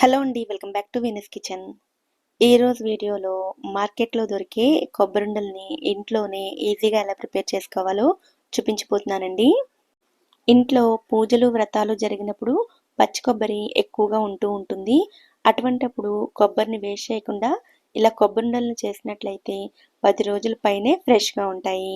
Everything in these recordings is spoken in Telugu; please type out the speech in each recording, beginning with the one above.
హలో అండి welcome back to Venus kitchen. ఈరోజు వీడియోలో మార్కెట్లో దొరికే కొబ్బరిండల్ని ఇంట్లోనే ఈజీగా ఎలా ప్రిపేర్ చేసుకోవాలో చూపించిపోతున్నానండి ఇంట్లో పూజలు వ్రతాలు జరిగినప్పుడు పచ్చి కొబ్బరి ఎక్కువగా ఉంటూ ఉంటుంది. అటువంటప్పుడు కొబ్బరిని వేస్ట్ చేయకుండా ఇలా కొబ్బరిండల్ని చేసినట్లయితే పది రోజుల పైనే ఫ్రెష్గా ఉంటాయి.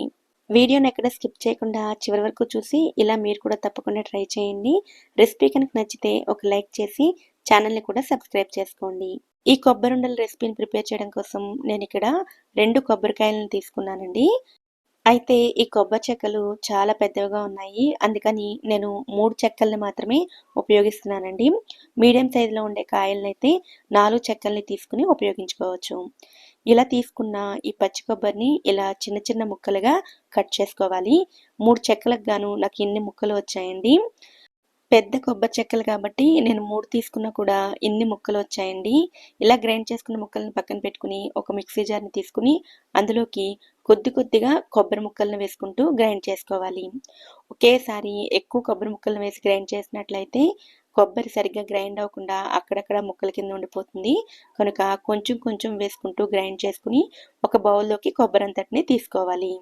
వీడియోని ఎక్కడ స్కిప్ చేయకుండా చివరి వరకు చూసి ఇలా మీరు కూడా తప్పకుండా ట్రై చేయండి. రెసిపీ కనుక నచ్చితే ఒక లైక్ చేసి ఛానల్ని కూడా సబ్స్క్రైబ్ చేసుకోండి. ఈ కొబ్బరి ఉండల రెసిపీని ప్రిపేర్ చేయడం కోసం నేను ఇక్కడ రెండు కొబ్బరికాయలను తీసుకున్నానండి. అయితే ఈ కొబ్బరి చెక్కలు చాలా పెద్దవిగా ఉన్నాయి. అందుకని నేను మూడు చెక్కల్ని మాత్రమే ఉపయోగిస్తున్నానండి. మీడియం సైజులో ఉండే కాయలను అయితే నాలుగు చెక్కల్ని తీసుకుని ఉపయోగించుకోవచ్చు. ఇలా తీసుకున్న ఈ పచ్చి కొబ్బరిని ఇలా చిన్న చిన్న ముక్కలుగా కట్ చేసుకోవాలి. మూడు చెక్కలకు గాను నాకు ఇన్ని ముక్కలు వచ్చాయండి. పెద్ద కొబ్బరి చెక్కలు కాబట్టి నేను మూడు తీసుకున్నా కూడా ఇన్ని ముక్కలు వచ్చాయండి. ఇలా గ్రైండ్ చేసుకున్న ముక్కలను పక్కన పెట్టుకుని ఒక మిక్సీ జార్ని తీసుకుని అందులోకి కొద్ది కొద్దిగా కొబ్బరి ముక్కలను వేసుకుంటూ గ్రైండ్ చేసుకోవాలి. ఒకేసారి ఎక్కువ కొబ్బరి ముక్కలను వేసి గ్రైండ్ చేసినట్లయితే కొబ్బరి సరిగ్గా గ్రైండ్ అవ్వకుండా అక్కడక్కడ ముక్కల కింద ఉండిపోతుంది. కనుక కొంచెం కొంచెం వేసుకుంటూ గ్రైండ్ చేసుకుని ఒక బౌల్లోకి కొబ్బరి అంతటిని తీసుకోవాలి.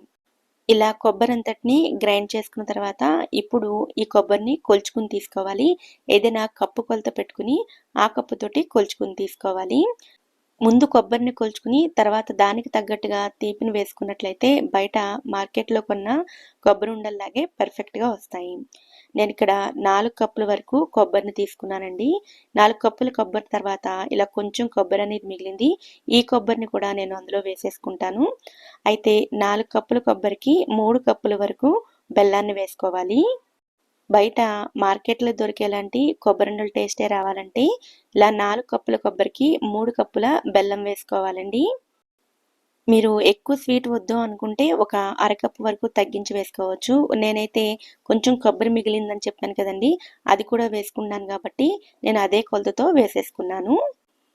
ఇలా కొబ్బరి అంతటిని గ్రైండ్ చేసుకున్న తర్వాత ఇప్పుడు ఈ కొబ్బరిని కొలుచుకుని తీసుకోవాలి. ఏదైనా కప్పు కొలత పెట్టుకుని ఆ కప్పుతోటి కొలుచుకుని తీసుకోవాలి. ముందు కొబ్బరిని కొలుచుకుని తర్వాత దానికి తగ్గట్టుగా తీపిని వేసుకున్నట్లయితే బయట మార్కెట్లో కొన్న కొబ్బరి ఉండల్లాగే పర్ఫెక్ట్గా వస్తాయి. నేను ఇక్కడ నాలుగు కప్పుల వరకు కొబ్బరిని తీసుకున్నానండి. నాలుగు కప్పుల కొబ్బరి తర్వాత ఇలా కొంచెం కొబ్బరి అనేది మిగిలింది. ఈ కొబ్బరిని కూడా నేను అందులో వేసేసుకుంటాను. అయితే నాలుగు కప్పుల కొబ్బరికి మూడు కప్పుల వరకు బెల్లాన్ని వేసుకోవాలి. బయట మార్కెట్లో దొరికేలాంటి కొబ్బరి టేస్టే రావాలంటే ఇలా నాలుగు కప్పుల కొబ్బరికి మూడు కప్పుల బెల్లం వేసుకోవాలండి. మీరు ఎక్కువ స్వీట్ వద్దు అనుకుంటే ఒక అరకప్పు వరకు తగ్గించి వేసుకోవచ్చు. నేనైతే కొంచెం కొబ్బరి మిగిలిందని చెప్పాను కదండి అది కూడా వేసుకున్నాను కాబట్టి నేను అదే కొలతతో వేసేసుకున్నాను.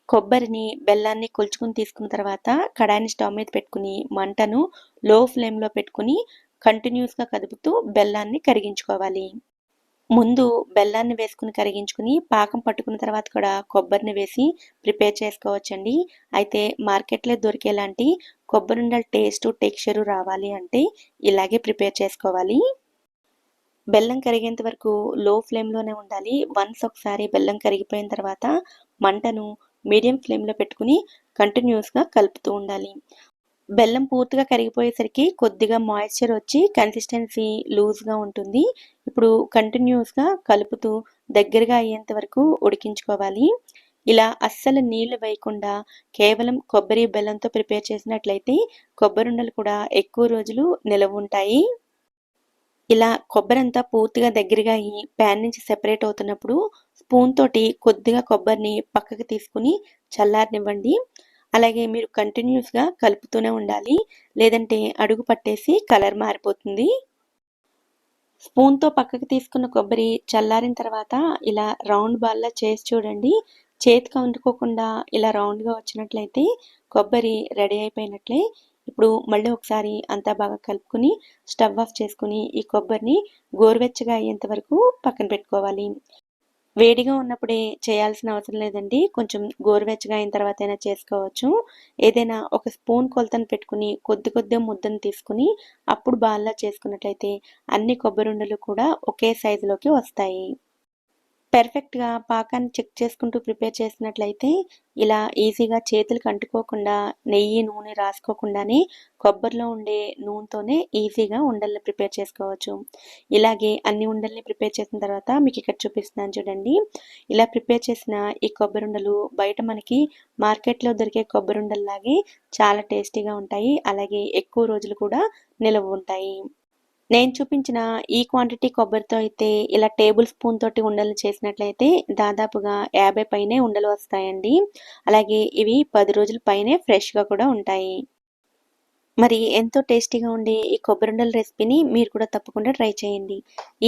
కొబ్బరిని బెల్లాన్ని కొలుచుకుని తీసుకున్న తర్వాత కడాయిని స్టవ్ మీద పెట్టుకుని మంటను లో ఫ్లేమ్లో పెట్టుకుని కంటిన్యూస్గా కదుపుతూ బెల్లాన్ని కరిగించుకోవాలి. ముందు బెల్లాన్ని వేసుకుని కరిగించుకుని పాకం పట్టుకున్న తర్వాత కూడా కొబ్బరిని వేసి ప్రిపేర్ చేసుకోవచ్చండి. అయితే మార్కెట్లో దొరికేలాంటి కొబ్బరి ఉండల టేస్ట్ టెక్స్చరు రావాలి అంటే ఇలాగే ప్రిపేర్ చేసుకోవాలి. బెల్లం కరిగేంత వరకు లో ఫ్లేమ్లోనే ఉండాలి. వన్స్ ఒకసారి బెల్లం కరిగిపోయిన తర్వాత మంటను మీడియం ఫ్లేమ్లో పెట్టుకుని కంటిన్యూస్గా కలుపుతూ ఉండాలి. బెల్లం పూర్తిగా కరిగిపోయేసరికి కొద్దిగా మాయిశ్చర్ వచ్చి కన్సిస్టెన్సీ లూజ్గా ఉంటుంది. ఇప్పుడు కంటిన్యూస్గా కలుపుతూ దగ్గరగా అయ్యేంత వరకు ఉడికించుకోవాలి. ఇలా అస్సలు నీళ్ళు వేయకుండా కేవలం కొబ్బరి బెల్లంతో ప్రిపేర్ చేసినట్లయితే కొబ్బరి ఉండలు కూడా ఎక్కువ రోజులు నిలవ ఉంటాయి. ఇలా కొబ్బరి అంతా పూర్తిగా దగ్గరగా అయ్యి ప్యాన్ నుంచి సెపరేట్ అవుతున్నప్పుడు స్పూన్ తోటి కొద్దిగా కొబ్బరిని పక్కకి తీసుకుని చల్లారనివ్వండి. అలాగే మీరు కంటిన్యూస్గా కలుపుతూనే ఉండాలి. లేదంటే అడుగు పట్టేసి కలర్ మారిపోతుంది. స్పూన్తో పక్కకి తీసుకున్న కొబ్బరి చల్లారిన తర్వాత ఇలా రౌండ్ బాల్లా చేసి చూడండి. చేతికి వండుకోకుండా ఇలా రౌండ్గా వచ్చినట్లయితే కొబ్బరి రెడీ అయిపోయినట్లే. ఇప్పుడు మళ్ళీ ఒకసారి అంతా బాగా కలుపుకొని స్టవ్ ఆఫ్ చేసుకుని ఈ కొబ్బరిని గోరువెచ్చగా అయ్యేంత వరకు పక్కన పెట్టుకోవాలి. వేడిగా ఉన్నప్పుడే చేయాల్సిన అవసరం లేదండి. కొంచెం గోరువెచ్చగా అయిన తర్వాత అయినా చేసుకోవచ్చు. ఏదైనా ఒక స్పూన్ కొలతను పెట్టుకుని కొద్ది కొద్దిగా ముద్దను తీసుకుని అప్పుడు బాల్లా చేసుకున్నట్లయితే అన్ని కొబ్బరి ఉండలు కూడా ఒకే సైజులోకి వస్తాయి. పెర్ఫెక్ట్గా పాకాన్ని చెక్ చేసుకుంటూ ప్రిపేర్ చేసినట్లయితే ఇలా ఈజీగా చేతులకు అంటుకోకుండా నెయ్యి నూనె రాసుకోకుండానే కొబ్బరిలో ఉండే నూనెతోనే ఈజీగా ఉండల్ని ప్రిపేర్ చేసుకోవచ్చు. ఇలాగే అన్ని ఉండల్ని ప్రిపేర్ చేసిన తర్వాత మీకు ఇక్కడ చూపిస్తున్నాను చూడండి. ఇలా ప్రిపేర్ చేసిన ఈ కొబ్బరి ఉండలు బయట మనకి మార్కెట్లో దొరికే కొబ్బరి ఉండల్లాగే చాలా టేస్టీగా ఉంటాయి. అలాగే ఎక్కువ రోజులు కూడా నిలవ ఉంటాయి. నేను చూపించిన ఈ క్వాంటిటీ కొబ్బరితో అయితే ఇలా టేబుల్ స్పూన్ తోటి ఉండలు చేసినట్లయితే దాదాపుగా యాభై పైనే ఉండలు వస్తాయండి. అలాగే ఇవి పది రోజుల పైనే ఫ్రెష్గా కూడా ఉంటాయి. మరి ఎంతో టేస్టీగా ఉండే ఈ కొబ్బరి ఉండల రెసిపీని మీరు కూడా తప్పకుండా ట్రై చేయండి.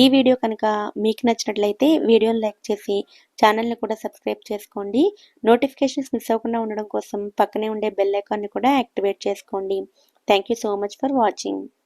ఈ వీడియో కనుక మీకు నచ్చినట్లయితే వీడియోని లైక్ చేసి ఛానల్ని కూడా సబ్స్క్రైబ్ చేసుకోండి. నోటిఫికేషన్స్ మిస్ అవ్వకుండా ఉండడం కోసం పక్కనే ఉండే బెల్ ఐకాన్ని కూడా యాక్టివేట్ చేసుకోండి. Thank so much for watching